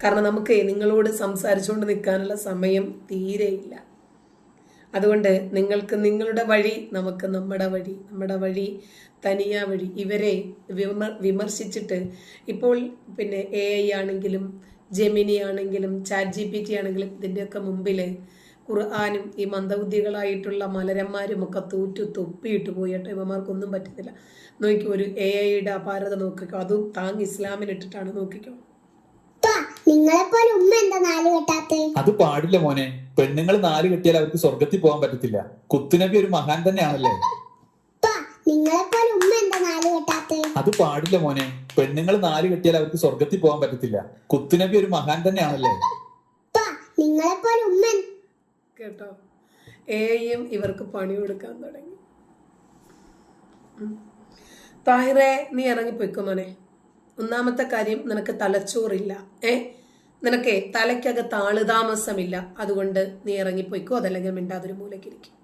കാരണം നമുക്ക് നിങ്ങളോട് സംസാരിച്ചുകൊണ്ട് നിൽക്കാനുള്ള സമയം തീരെയില്ല അതുകൊണ്ട് നിങ്ങൾക്ക് നിങ്ങളുടെ വഴി നമുക്ക് നമ്മുടെ വഴി നമ്മുടെ വഴി തനിയാ വഴി ഇവരെ വിമർ വിമർശിച്ചിട്ട് ഇപ്പോൾ പിന്നെ എ ഐ ആണെങ്കിലും ജെമിനി ആണെങ്കിലും ചാറ്റ് ജി പി ടി ആണെങ്കിലും ഇതിന്റെയൊക്കെ മുമ്പിൽ ഖുർആാനും ഈ മന്ദബുദ്ധികളായിട്ടുള്ള മലരന്മാരും ഒക്കെ തൂറ്റു തൊപ്പിയിട്ട് പോയിട്ട് ഇവന്മാർക്കൊന്നും പറ്റത്തില്ല. നോക്കിക്കോ ഒരു എ ഐയുടെ അപാരത നോക്കിക്കോ. അതും താങ് ഇസ്ലാമിനിട്ടിട്ടാണ് നോക്കിക്കോ. നിങ്ങളെപ്പോലെ ഉമ്മ എന്താ നാല് കെട്ടാത്ത? അത് പാടില്ല മോനെ. പെണ്ണുങ്ങൾ നാല് കെട്ടിയാൽ അവർക്ക് സ്വർഗത്തിൽ പോകാൻ പറ്റത്തില്ല. കുത്തുനബി ഒരു മഹാൻ തന്നെയാണല്ലേ? നിങ്ങളെപ്പോലെ ഉമ്മ എന്താ നാല് കെട്ടാത്ത? അത് പാടില്ല മോനെ. പെണ്ണുങ്ങൾ നാല് കെട്ടിയാൽ അവർക്ക് സ്വർഗത്തിൽ പോകാൻ പറ്റത്തില്ല. കുത്തുനബി ഒരു മഹാൻ തന്നെയാണല്ലേ? നിങ്ങളെപ്പോലെ ഉമ്മ കേട്ടോ. എയും ഇവർക്ക് പണി കൊടുക്കാൻ തുടങ്ങി. താഹിറെ നീ ഇറങ്ങിപ്പോയിക്കോ മോനെ. ഒന്നാമത്തെ കാര്യം നിനക്ക് തലച്ചോറില്ല. ഏ? നിനക്ക് തലയ്ക്കകത്ത് ആളുതാമസമില്ല. അതുകൊണ്ട് നീ ഇറങ്ങിപ്പോയിക്കോ അതല്ലെങ്കിൽ മിണ്ടാതൊരു മൂലക്കിരിക്കും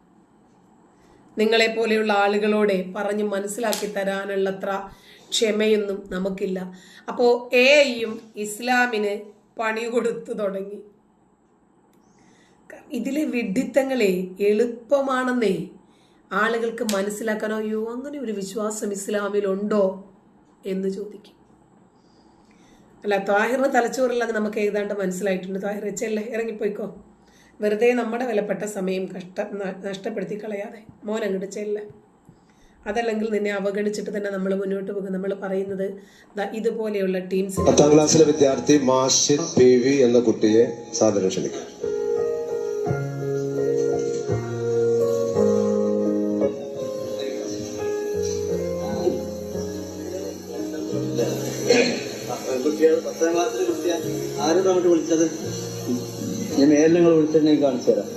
നിങ്ങളെ പോലെയുള്ള ആളുകളോടെ പറഞ്ഞ് മനസ്സിലാക്കി തരാനുള്ളത്ര ക്ഷമയൊന്നും നമുക്കില്ല. അപ്പോൾ എയും ഇസ്ലാമിന് പണി കൊടുത്തു തുടങ്ങി. ഇതിലെ വിഡിത്തങ്ങളെ എളുപ്പമാണെന്നേ ആളുകൾക്ക് മനസ്സിലാക്കാനോ അയ്യോ അങ്ങനെ ഒരു വിശ്വാസം ഇസ്ലാമിലുണ്ടോ എന്ന് ചോദിക്കും. അല്ല താഹിറിന് തലച്ചോറില്ലാതെ നമുക്ക് ഏതാണ്ട് മനസ്സിലായിട്ടുണ്ട്. താഹിർ ചെല്ലേ ഇറങ്ങിപ്പോയിക്കോ. വെറുതെ നമ്മുടെ വിലപ്പെട്ട സമയം കഷ്ട നഷ്ടപ്പെടുത്തി കളയാതെ. മോൻ അങ്ങോട്ട് ചെല്ല. അതല്ലെങ്കിൽ നിന്നെ അവഗണിച്ചിട്ട് തന്നെ നമ്മൾ മുന്നോട്ട് പോകും. നമ്മൾ പറയുന്നത് ഇതുപോലെയുള്ള ടീംസ് പത്താം ക്ലാസ്സിലെ വിദ്യാർത്ഥി മാഷിദ് പി വി എന്ന കുട്ടിയെ സാധനം ക്ഷണിക്കും. പത്താം ക്ലാസ്സിലെ കുട്ടിയാ ആരും അങ്ങോട്ട് വിളിച്ചത്? ഞാൻ നേരിൽ നിങ്ങൾ വിളിച്ചിട്ടുണ്ടെങ്കിൽ കാണിച്ചു തരാം.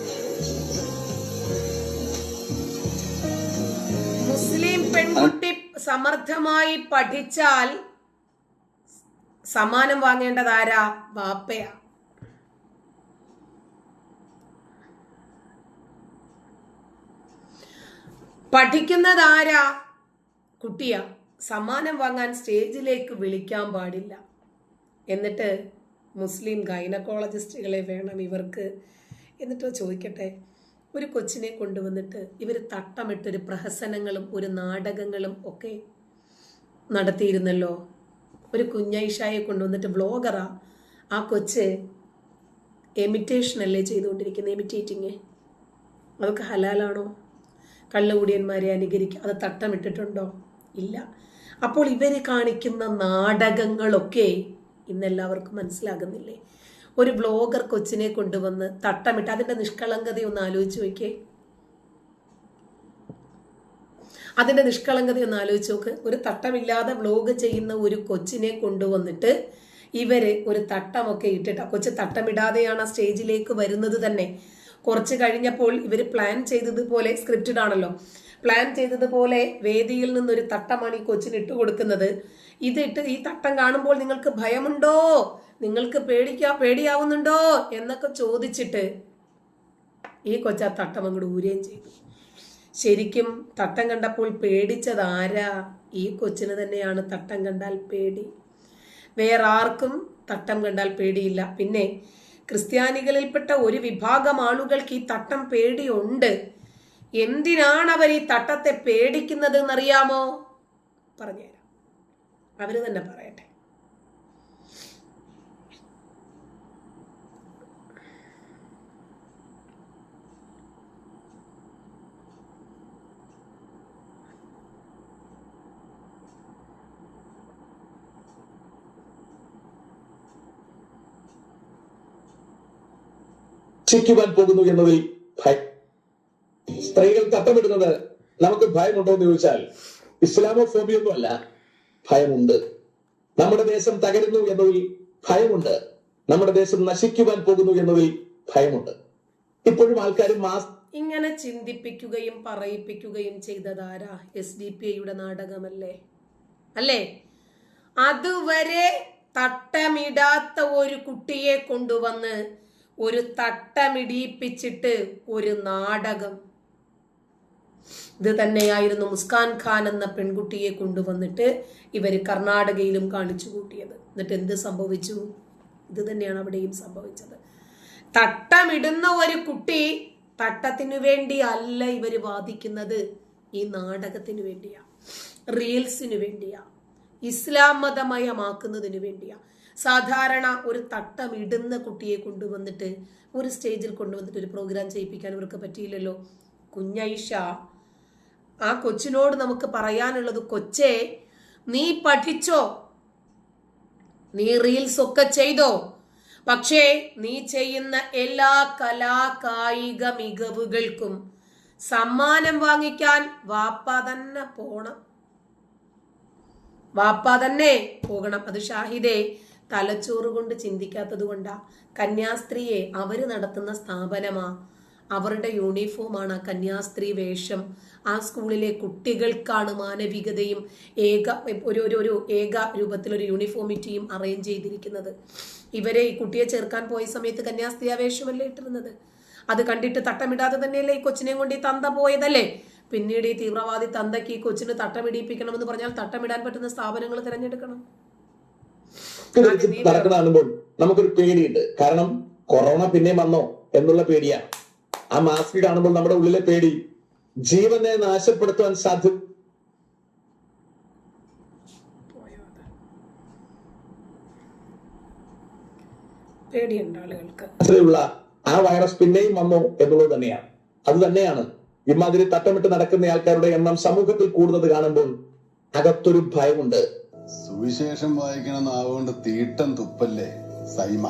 മുസ്ലിം പെൺകുട്ടി സമർത്ഥമായി പഠിച്ചാൽ സമ്മാനം വാങ്ങേണ്ടത് ആരാ? ബാപ്പയാ പഠിക്കുന്നത് ആരാ? കുട്ടിയാ. സമ്മാനം വാങ്ങാൻ സ്റ്റേജിലേക്ക് വിളിക്കാൻ പാടില്ല. എന്നിട്ട് മുസ്ലിം ഗൈനക്കോളജിസ്റ്റുകളെ വേണം ഇവർക്ക് എന്നിട്ടോ ചോദിക്കട്ടെ ഒരു കൊച്ചിനെ കൊണ്ടുവന്നിട്ട് ഇവർ തട്ടമിട്ടൊരു പ്രഹസനങ്ങളും ഒരു നാടകങ്ങളും ഒക്കെ നടത്തിയിരുന്നല്ലോ. ഒരു കുഞ്ഞൈഷായെ കൊണ്ടുവന്നിട്ട് ബ്ലോഗറാ ആ കൊച്ച് എമിറ്റേഷൻ അല്ലേ ചെയ്തുകൊണ്ടിരിക്കുന്നത് എമിറ്റേറ്റിങ് അതൊക്കെ ഹലാലാണോ? കള്ളുകൂടിയന്മാരെ അനുകരിക്കുക അത് തട്ടമിട്ടിട്ടുണ്ടോ? ഇല്ല. അപ്പോൾ ഇവർ കാണിക്കുന്ന നാടകങ്ങളൊക്കെ ഇന്നെല്ലാവർക്കും മനസ്സിലാകുന്നില്ലേ? ഒരു ബ്ലോഗർ കൊച്ചിനെ കൊണ്ടുവന്ന് തട്ടമിട്ട് അതിന്റെ നിഷ്കളങ്കത ഒന്ന് ആലോചിച്ച് നോക്കിയേ. അതിന്റെ നിഷ്കളങ്കത ഒന്ന് ആലോചിച്ച് നോക്ക്. ഒരു തട്ടമില്ലാതെ വ്ലോഗ് ചെയ്യുന്ന ഒരു കൊച്ചിനെ കൊണ്ടുവന്നിട്ട് ഇവർ ഒരു തട്ടമൊക്കെ ഇട്ടിട്ട്. കൊച്ചു തട്ടമിടാതെയാണ് ആ സ്റ്റേജിലേക്ക് വരുന്നത് തന്നെ. കുറച്ച് കഴിഞ്ഞപ്പോൾ ഇവർ പ്ലാൻ ചെയ്തതുപോലെ സ്ക്രിപ്റ്റഡ് ആണല്ലോ. പ്ലാൻ ചെയ്തതുപോലെ വേദിയിൽ നിന്നൊരു തട്ടമാണ് ഈ കൊച്ചിന് ഇട്ട് കൊടുക്കുന്നത്. ഇതിട്ട് ഈ തട്ടം കാണുമ്പോൾ നിങ്ങൾക്ക് ഭയമുണ്ടോ? നിങ്ങൾക്ക് പേടിക്കാ പേടിയാവുന്നുണ്ടോ? എന്നൊക്കെ ചോദിച്ചിട്ട് ഈ കൊച്ച തട്ടം അങ്ങോട്ട് ഊരുകയും ചെയ്തു. ശരിക്കും തട്ടം കണ്ടപ്പോൾ പേടിച്ചത് ആരാ? ഈ കൊച്ചിന് തന്നെയാണ് തട്ടം കണ്ടാൽ പേടി. വേറെ ആർക്കും തട്ടം കണ്ടാൽ പേടിയില്ല. പിന്നെ ക്രിസ്ത്യാനികളിൽപ്പെട്ട ഒരു വിഭാഗം ആളുകൾക്ക് ഈ തട്ടം പേടിയുണ്ട്. എന്തിനാണ് അവർ ഈ തട്ടത്തെ പേടിക്കുന്നത് എന്നറിയാമോ പറഞ്ഞുതരാം. അവർ തന്നെ പറയട്ടെ. ചിക്കുവാൻ പോകുന്നു എന്നതിൽ തട്ടമിടുന്നത് നമുക്ക് ഭയമുണ്ടോ എന്ന് ചോദിച്ചാൽ ഇസ്ലാമോ ഫോബിയൊന്നും അല്ല ഭയമുണ്ട്. നമ്മുടെ ദേശം തകരുന്നു എന്നതിൽ ഭയമുണ്ട്. നമ്മുടെ ദേശം നശിക്കുവാൻ പോകുന്നു എന്നതിൽ ഭയമുണ്ട്. ഇപ്പോഴും ആൾക്കാർ ഇങ്ങനെ ചിന്തിപ്പിക്കുകയും പറയിപ്പിക്കുകയും ചെയ്തതാരാ? എസ് ഡി പി ഐയുടെ നാടകമല്ലേ? അല്ലേ? അതുവരെ തട്ടമിടാത്ത ഒരു കുട്ടിയെ കൊണ്ടുവന്ന് ഒരു തട്ടമിടിയിപ്പിച്ചിട്ട് ഒരു നാടകം. ഇത് തന്നെയായിരുന്നു മുസ്കാൻ ഖാൻ എന്ന പെൺകുട്ടിയെ കൊണ്ടുവന്നിട്ട് ഇവർ കർണാടകയിലും കാണിച്ചു കൂട്ടിയത്. എന്നിട്ട് എന്ത് സംഭവിച്ചു? ഇത് തന്നെയാണ് അവിടെയും സംഭവിച്ചത്. തട്ടമിടുന്ന ഒരു കുട്ടി തട്ടത്തിനു വേണ്ടി അല്ല ഇവർ വാദിക്കുന്നത്. ഈ നാടകത്തിനു വേണ്ടിയാ. റീൽസിനു വേണ്ടിയാ. ഇസ്ലാം മതമയമാക്കുന്നതിന് വേണ്ടിയാ. സാധാരണ ഒരു തട്ടമിടുന്ന കുട്ടിയെ കൊണ്ടുവന്നിട്ട് ഒരു സ്റ്റേജിൽ കൊണ്ടുവന്നിട്ട് ഒരു പ്രോഗ്രാം ചെയ്യിപ്പിക്കാൻ ഇവർക്ക് പറ്റിയില്ലല്ലോ. കുഞ്ഞൈഷ ആ കൊച്ചിനോട് നമുക്ക് പറയാനുള്ളത് കൊച്ചേ നീ പഠിച്ചോ? നീ റീൽസ് ഒക്കെ ചെയ്തോ? പക്ഷേ നീ ചെയ്യുന്ന എല്ലാ കലാ കായിക മികവുകൾക്കും സമ്മാനം വാങ്ങിക്കാൻ വാപ്പ തന്നെ പോണം. വാപ്പ തന്നെ പോകണം. അത് ഷാഹിദെ തലച്ചോറ് കൊണ്ട് ചിന്തിക്കാത്തത് കൊണ്ടാ. കന്യാസ്ത്രീയെ അവർ നടത്തുന്ന സ്ഥാപനമാ അവരുടെ യൂണിഫോമാണ് ആ കന്യാസ്ത്രീ വേഷം. ആ സ്കൂളിലെ കുട്ടികൾക്കാണ് മാനവികതയും ഏക ഒരു ഒരു ഒരു ഏക രൂപത്തിലൊരു യൂണിഫോമിറ്റിയും അറേഞ്ച് ചെയ്തിരിക്കുന്നത്. ഇവരെ ഈ കുട്ടിയെ ചേർക്കാൻ പോയ സമയത്ത് കന്യാസ്ത്രീ വേഷമല്ലേ ഇട്ടിരുന്നത്? അത് കണ്ടിട്ട് തട്ടമിടാതെ തന്നെയല്ലേ ഈ കൊച്ചിനെ കൊണ്ട് ഈ തന്ത പോയതല്ലേ? പിന്നീട് ഈ തീവ്രവാദി തന്തയ്ക്ക് ഈ കൊച്ചിന് തട്ടമിടിപ്പിക്കണമെന്ന് പറഞ്ഞാൽ തട്ടമിടാൻ പറ്റുന്ന സ്ഥാപനങ്ങൾ തിരഞ്ഞെടുക്കണം. നമുക്കൊരു പേടിയുണ്ട്. കാരണം കൊറോണ പിന്നെ വന്നോ എന്നുള്ള പേടിയാണ് ആ മാസ്ക് കാണുമ്പോൾ നമ്മുടെ ഉള്ളിലെ പേടി ജീവനെ നാശപ്പെടുത്താൻ സാധ്യത. പേടിയുണ്ട് ആളുകൾക്ക്. ആ വൈറസ് പിന്നെയും വന്നോ എന്നുള്ളത് തന്നെയാണ്. അത് തന്നെയാണ് ഇമാതിരി തട്ടമിട്ട് നടക്കുന്ന ആൾക്കാരുടെ എണ്ണം സമൂഹത്തിൽ കൂടുന്നത് കാണുമ്പോൾ അകത്തൊരു ഭയമുണ്ട്. സുവിശേഷം വായിക്കണം നാവുകൊണ്ട് തീട്ടം തുപ്പല്ലേ സൈമ?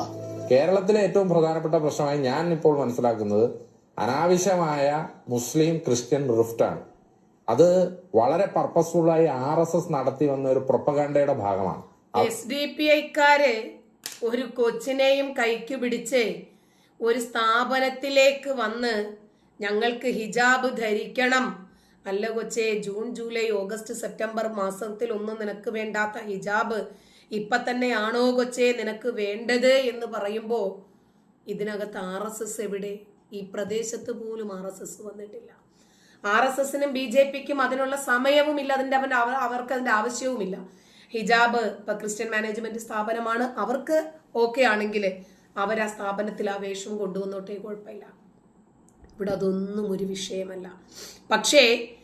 കേരളത്തിലെ ഏറ്റവും പ്രധാനപ്പെട്ട പ്രശ്നമായി ഞാൻ ഇപ്പോൾ മനസ്സിലാക്കുന്നത് അനാവശ്യമായ മുസ്ലിം ക്രിസ്ത്യൻ റിഫ്റ്റാണ് അത് വളരെ പർപ്പസ്ഫുള്ളായി ആർ എസ് എസ് നടത്തി വന്ന ഒരു പ്രൊപ്പഗണ്ടയുടെ ഭാഗമാണ്. എസ് ഡി പി ഐക്കാര് ഒരു കൊച്ചിനെയും കൈക്ക് പിടിച്ച് ഒരു സ്ഥാപനത്തിലേക്ക് വന്ന് ഞങ്ങൾക്ക് ഹിജാബ് ധരിക്കണം. അല്ല കൊച്ചെ ജൂൺ ജൂലൈ ഓഗസ്റ്റ് സെപ്റ്റംബർ മാസത്തിൽ ഒന്നും നിനക്ക് വേണ്ടാത്ത ഹിജാബ് ഇപ്പൊ തന്നെയാണോ കൊച്ചെ നിനക്ക് വേണ്ടത് എന്ന് പറയുമ്പോ ഇതിനകത്ത് ആർ എസ് എസ് എവിടെ? ഈ പ്രദേശത്ത് പോലും ആർ എസ് എസ് വന്നിട്ടില്ല. ആർ എസ് എസിനും ബി ജെ പിക്കും അതിനുള്ള സമയവുമില്ല. അതിന്റെ അവന്റെ അവ- അവർക്ക് അതിന്റെ ആവശ്യവുമില്ല. ഹിജാബ് ഇപ്പൊ ക്രിസ്ത്യൻ മാനേജ്മെന്റ് സ്ഥാപനമാണ്. അവർക്ക് ഓക്കെ ആണെങ്കിൽ അവർ ആ സ്ഥാപനത്തിൽ ആ വേഷം കൊണ്ടുവന്നോട്ടേ കുഴപ്പമില്ല. ഇവിടെ അതൊന്നും ഒരു വിഷയമല്ല. പക്ഷേ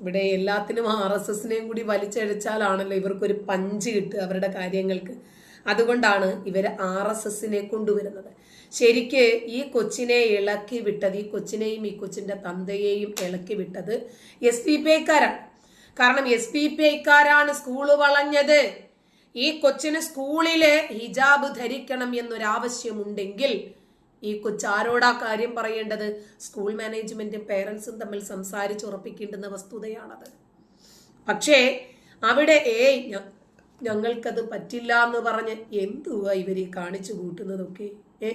ഇവിടെ എല്ലാത്തിനും ആർ എസ് എസിനെയും കൂടി വലിച്ചഴിച്ചാലാണല്ലോ ഇവർക്കൊരു പഞ്ച് കിട്ടുക അവരുടെ കാര്യങ്ങൾക്ക്. അതുകൊണ്ടാണ് ഇവർ ആർ എസ് എസിനെ കൊണ്ടുവരുന്നത്. ശരിക്ക് ഈ കൊച്ചിനെ ഇളക്കി വിട്ടത് ഈ കൊച്ചിനെയും ഈ കൊച്ചിന്റെ തന്തയെയും ഇളക്കി വിട്ടത് എസ് പി പി ഐക്കാരാണ്. കാരണം എസ് പി പി ഐക്കാരാണ് സ്കൂൾ വളഞ്ഞത്. ഈ കൊച്ചിന് സ്കൂളിൽ ഹിജാബ് ധരിക്കണം എന്നൊരാവശ്യമുണ്ടെങ്കിൽ ഈ കൊച്ചാരോടാ കാര്യം പറയേണ്ടത്? സ്കൂൾ മാനേജ്മെന്റും പേരൻസും തമ്മിൽ സംസാരിച്ചുറപ്പിക്കേണ്ടുന്ന വസ്തുതയാണത്. പക്ഷേ അവിടെ ഏയ് ഞങ്ങൾക്കത് പറ്റില്ല എന്ന് പറഞ്ഞ് എന്തുവാ ഇവർ ഈ കാണിച്ചു കൂട്ടുന്നതൊക്കെ? ഏ?